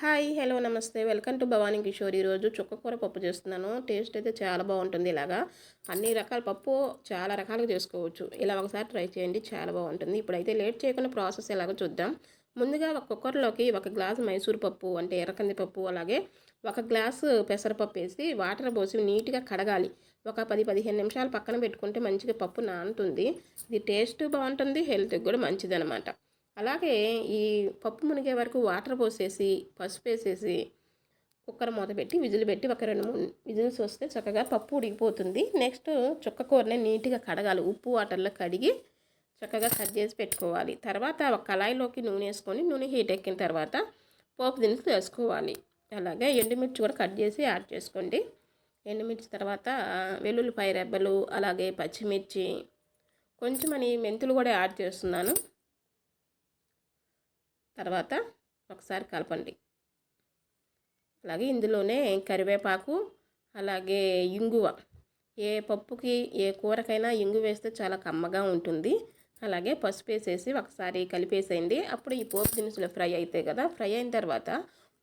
Hi hello నమస్తే. Welcome to Bhavani Kishore. ఈరోజు చుక్కకూర పప్పు చేస్తున్నాను. టేస్ట్ అయితే చాలా బాగుంటుంది ఇలాగా. అన్ని రకాల పప్పు చాలా రకాలుగా చేసుకోవచ్చు. ఇలా ఒకసారి ట్రై చేయండి చాలా బాగుంటుంది. ఇప్పుడైతే లేట్ చేయకుండా ప్రాసెస్ ఎలాగో చూద్దాం. ముందుగా ఒక కుక్కర్లోకి ఒక గ్లాస్ మైసూర్ పప్పు అంటే ఎర్రకంది పప్పు అలాగే ఒక గ్లాసు పెసరపప్పు వేసి వాటర్ పోసి నీట్గా కడగాలి. ఒక పది పదిహేను నిమిషాలు పక్కన పెట్టుకుంటే మంచిగా పప్పు నానుతుంది. ఇది టేస్ట్ బాగుంటుంది హెల్త్కి కూడా మంచిదనమాట అలాగే ఈ పప్పు మునిగే వరకు వాటర్ పోసేసి పసుపు వేసేసి కుక్కర్ మూత పెట్టి విజిల్ పెట్టి ఒక రెండు మూడు విజిల్స్ వస్తే చక్కగా పప్పు ఉడికిపోతుంది. నెక్స్ట్ చుక్క కూరని నీట్గా కడగాలి. ఉప్పు వాటర్లో కడిగి చక్కగా కట్ చేసి పెట్టుకోవాలి. తర్వాత ఒక కళాయిలోకి నూనె వేసుకొని నూనె హీట్ ఎక్కిన తర్వాత పోపు దినుసులు వేసుకోవాలి. అలాగే ఎండుమిర్చి కూడా కట్ చేసి యాడ్ చేసుకోండి. ఎండుమిర్చి తర్వాత వెల్లుల్లిపాయ రెబ్బలు అలాగే పచ్చిమిర్చి కొంచెం అని మెంతులు కూడా యాడ్ చేస్తున్నాను. తర్వాత ఒకసారి కలపండి. అలాగే ఇందులోనే కరివేపాకు అలాగే ఇంగువ. ఏ పప్పుకి ఏ కూరకైనా ఇంగు వేస్తే చాలా కమ్మగా ఉంటుంది. అలాగే పసుపు వేసేసి ఒకసారి కలిపేసేయండి. అప్పుడు ఈ పోపు దినుసులు ఫ్రై అవుతాయి కదా ఫ్రై అయిన తర్వాత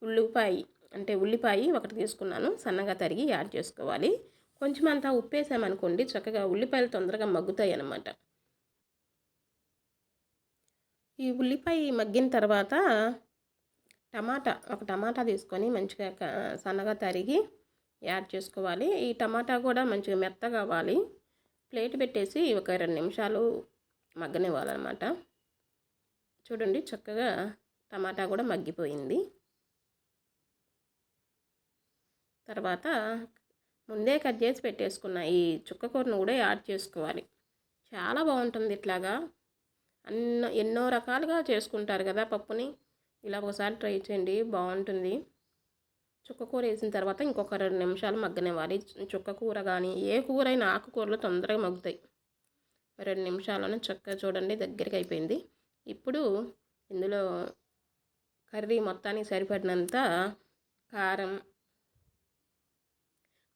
ఉల్లిపాయ అంటే ఉల్లిపాయ ఒకటి తీసుకున్నాను. సన్నగా తరిగి యాడ్ చేసుకోవాలి. కొంచెం అంతా ఉప్పు వేసామనుకోండి చక్కగా ఉల్లిపాయలు తొందరగా మగ్గుతాయి అన్నమాట ఈ ఉల్లిపాయ మగ్గిన తర్వాత టమాటా ఒక టమాటా తీసుకొని మంచిగా సన్నగా తరిగి యాడ్ చేసుకోవాలి. ఈ టమాటా కూడా మంచిగా మెత్త కావాలి ప్లేట్ పెట్టేసి ఒక రెండు నిమిషాలు మగ్గనివ్వాలన్నమాట. చూడండి చక్కగా టమాటా కూడా మగ్గిపోయింది. తర్వాత ముందే కట్ చేసి పెట్టేసుకున్న ఈ చుక్కకూరను కూడా యాడ్ చేసుకోవాలి. చాలా బాగుంటుంది ఇట్లాగా. అన్న ఎన్నో రకాలుగా చేసుకుంటారు కదా పప్పుని. ఇలా ఒకసారి ట్రై చేయండి బాగుంటుంది. చుక్కకూర వేసిన తర్వాత ఇంకొక రెండు నిమిషాలు మగ్గనివ్వాలి. చుక్కకూర కానీ ఏ కూర అయినా ఆకుకూరలు తొందరగా మగ్గుతాయి. రెండు నిమిషాలను చక్కగా చూడండి దగ్గరికి అయిపోయింది. ఇప్పుడు ఇందులో కర్రీ మొత్తానికి సరిపడినంత కారం.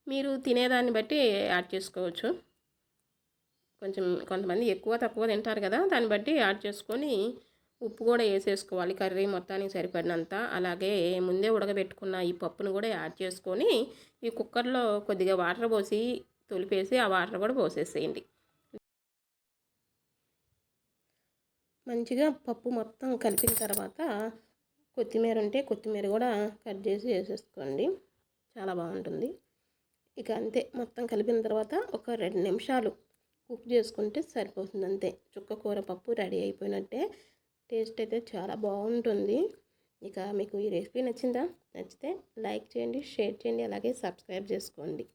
మీరు తినేదాన్ని బట్టి యాడ్ చేసుకోవచ్చు. కొంచెం కొంతమంది ఎక్కువ తక్కువ తింటారు కదా దాన్ని బట్టి యాడ్ చేసుకొని ఉప్పు కూడా వేసేసుకోవాలి. కర్రీ మొత్తానికి సరిపడినంత. అలాగే ముందే ఉడకబెట్టుకున్న ఈ పప్పును కూడా యాడ్ చేసుకొని ఈ కుక్కర్లో కొద్దిగా వాటర్ పోసి తొలిపేసి ఆ వాటర్ కూడా పోసేసేయండి. మంచిగా పప్పు మొత్తం కలిపిన తర్వాత కొత్తిమీర ఉంటే కొత్తిమీర కూడా కట్ చేసి వేసేసుకోండి. చాలా బాగుంటుంది. ఇక అంతే. మొత్తం కలిపిన తర్వాత ఒక రెండు నిమిషాలు కుక్ చేసుకుంటే సరిపోతుంది అంతే. చుక్క కూర పప్పు రెడీ అయిపోయినట్టే. టేస్ట్ అయితే చాలా బాగుంటుంది. ఇక మీకు ఈ రెసిపీ నచ్చిందా? నచ్చితే లైక్ చేయండి షేర్ చేయండి అలాగే సబ్స్క్రైబ్ చేసుకోండి.